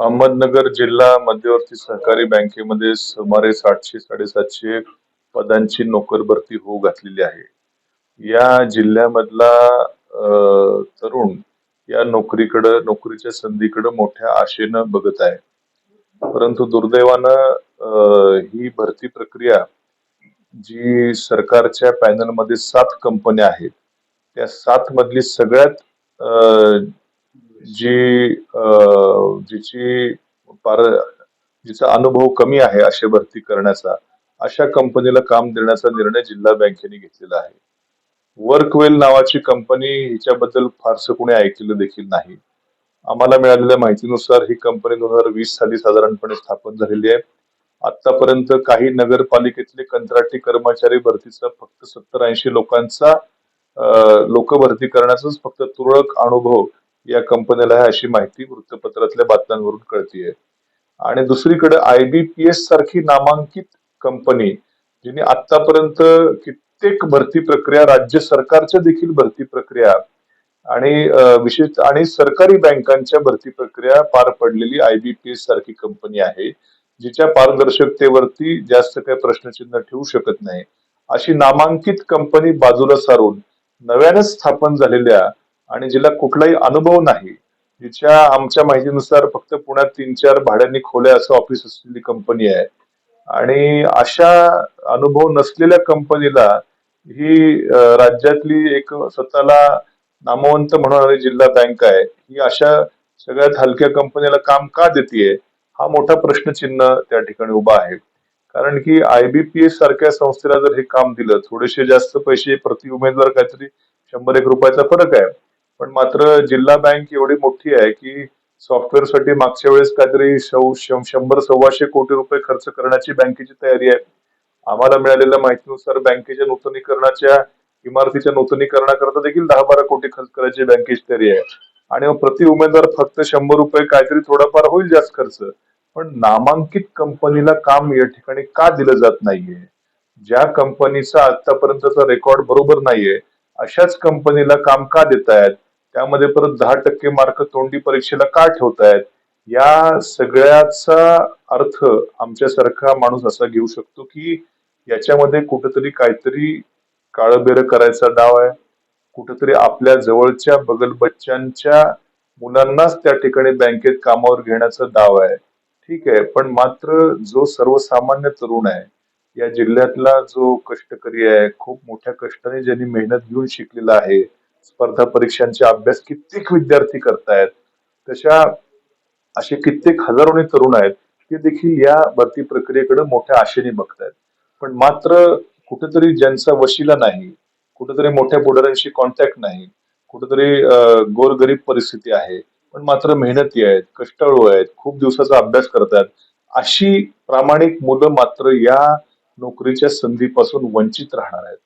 अहमदनगर जिल्हा मध्यवर्ती सहकारी बँकेमध्ये सुमारे सातशे साडेसातशे पदांची नोकर भरती होऊ घातलेली आहे. या जिल्ह्यामधला तरुण या नोकरीकडं नोकरीच्या संधीकडे मोठ्या आशेनं बघत आहे. परंतु दुर्दैवानं ही भरती प्रक्रिया जी सरकारच्या पॅनलमध्ये सात कंपन्या आहेत त्या सात मधली सगळ्यात जी अ, जिची पार जिचा अनुभव कमी आहे अशी भरती करण्याचा अशा कंपनीला काम देण्याचा निर्णय जिल्हा बँकेने घेतलेला आहे. वर्कवेल नावाची कंपनी हिच्याबद्दल फारसं कोणी ऐकलं देखील नाही. आम्हाला मिळालेल्या माहितीनुसार ही कंपनी दोन हजार वीस साली साधारणपणे स्थापन झालेली आहे. आतापर्यंत काही नगरपालिकेतले कंत्राटी कर्मचारी भरतीचा फक्त सत्तर ऐंशी लोकांचा लोक भरती करण्याचाच फक्त तुरळक अनुभव या कंपनीला आहे अशी माहिती वृत्तपत्रातल्या बातम्यांवरून कळतीये. आणि दुसरीकडे आयबीपीएस सारखी नामांकित कंपनी जिने आतापर्यंत कित्येक भरती प्रक्रिया राज्य सरकारच्या देखील भरती प्रक्रिया आणि विशेष आणि सरकारी बँकांच्या भरती प्रक्रिया पार पडलेली आयबीपीएस सारखी कंपनी आहे जिच्या पारदर्शकतेवरती जास्त काही प्रश्नचिन्ह ठेवू शकत नाही. अशी नामांकित कंपनी बाजूला सारून नव्याने स्थापन झालेल्या आणि जिला कुठलाही अनुभव नाही जिच्या आमच्या माहितीनुसार फक्त पुण्यात तीन चार भाड्याने खोल्या असं ऑफिस असलेली कंपनी आहे. आणि अशा अनुभव नसलेल्या कंपनीला ही राज्यातली एक स्वतःला नामवंत म्हणणारी जिल्हा बँक आहे. ही अशा सगळ्यात हलक्या कंपनीला काम का देते हा मोठा प्रश्नचिन्ह त्या ठिकाणी उभा आहे. कारण की आयबीपीएस सारख्या संस्थेला जर हे काम दिलं थोडेसे जास्त पैसे प्रति उमेदवार काहीतरी शंभर एक रुपयाचा फरक आहे. पण मात्र जिल्हा बँक एवढी मोठी आहे की सॉफ्टवेअरसाठी मागच्या वेळेस काहीतरी शंभर सव्वाशे कोटी रुपये खर्च करण्याची बँकेची तयारी आहे. आम्हाला मिळालेल्या माहितीनुसार बँकेच्या नूतनीकरणाच्या इमारतीच्या नूतनीकरणाकरता देखील दहा बारा कोटी खर्च करायची बँकेची तयारी आहे. आणि मग प्रति उमेदवार फक्त शंभर रुपये काहीतरी थोडाफार होईल जास्त खर्च. पण नामांकित कंपनीला काम या ठिकाणी का दिलं जात नाहीये? ज्या कंपनीचा आतापर्यंतचा रेकॉर्ड बरोबर नाहीये अशाच कंपनीला काम का देतायत? त्यामध्ये परत दहा टक्के मार्क तोंडी परीक्षेला का ठेवतायत? या सगळ्याचा अर्थ आमच्यासारखा माणूस असा घेऊ शकतो की याच्यामध्ये कुठेतरी काहीतरी काळबेर करायचा डाव आहे. कुठेतरी आपल्या जवळच्या बगल बच्चांच्या मुलांनाच त्या ठिकाणी बँकेत कामावर घेण्याचा डाव आहे. ठीक आहे पण मात्र जो सर्वसामान्य तरुण आहे या जिल्ह्यातला जो कष्टकरी आहे खूप मोठ्या कष्टाने ज्यांनी मेहनत घेऊन शिकलेला आहे स्पर्धा परीक्षांचा अभ्यास कित्येक विद्यार्थी करतायत तशा असे कित्येक हजारोने तरुण आहेत ते देखील या भरती प्रक्रियेकडे मोठ्या आशेने बघतायत. पण मात्र कुठेतरी ज्यांचा वशिला नाही कुठेतरी मोठ्या पुढाऱ्यांशी कॉन्टॅक्ट नाही कुठेतरी गोरगरीब परिस्थिती आहे पण मात्र मेहनती आहेत कष्टाळू आहेत खूप दिवसाचा अभ्यास करतात अशी प्रामाणिक मुलं मात्र या नोकरीच्या संधीपासून वंचित राहणार आहेत.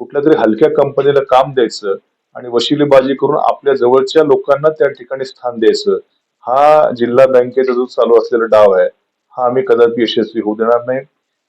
कुठल्या तरी हलक्या कंपनीला काम द्यायचं आणि वशिलेबाजी करून आपल्या जवळच्या लोकांना त्या ठिकाणी स्थान द्यायचं हा जिल्हा बँकेचा जो चालू असलेला डाव आहे हा आम्ही कदापि यशस्वी होऊ देणार नाही.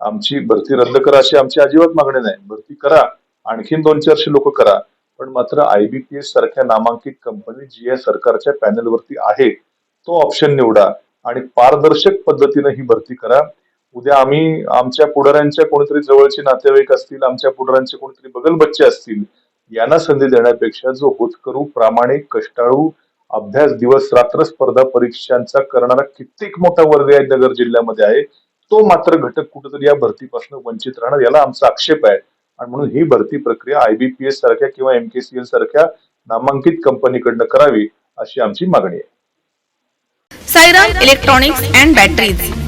आमची भरती रद्द करा अशी आमची अजिबात मागणी नाही. भरती करा. आणखीन दोन चारशे लोक करा. पण मात्र आयबीपीएस सारख्या नामांकित कंपनी जी या सरकारच्या पॅनलवरती आहे तो ऑप्शन निवडा आणि पारदर्शक पद्धतीने ही भरती करा. उद्या आम्ही आमच्या पुढाऱ्यांच्या कोणीतरी जवळचे नातेवाईक असतील आमच्या पुढाऱ्यांचे कोणीतरी बगल बच्चे असतील यांना संधी देण्यापेक्षा जो होतकरू प्रामाणिक कष्टाळू अभ्यास दिवस रात्र स्पर्धा परीक्षांचा करणारा कित्येक मोठा वर्ग या नगर जिल्ह्यामध्ये आहे तो मात्र घटक कुठेतरी या भरतीपासून वंचित राहणार याला आमचा आक्षेप आहे. आणि म्हणून ही भरती प्रक्रिया आयबीपीएस सारख्या किंवा एमकेसीएल सारख्या नामांकित कंपनीकडनं करावी अशी आमची मागणी आहे. Siren electronics and batteries.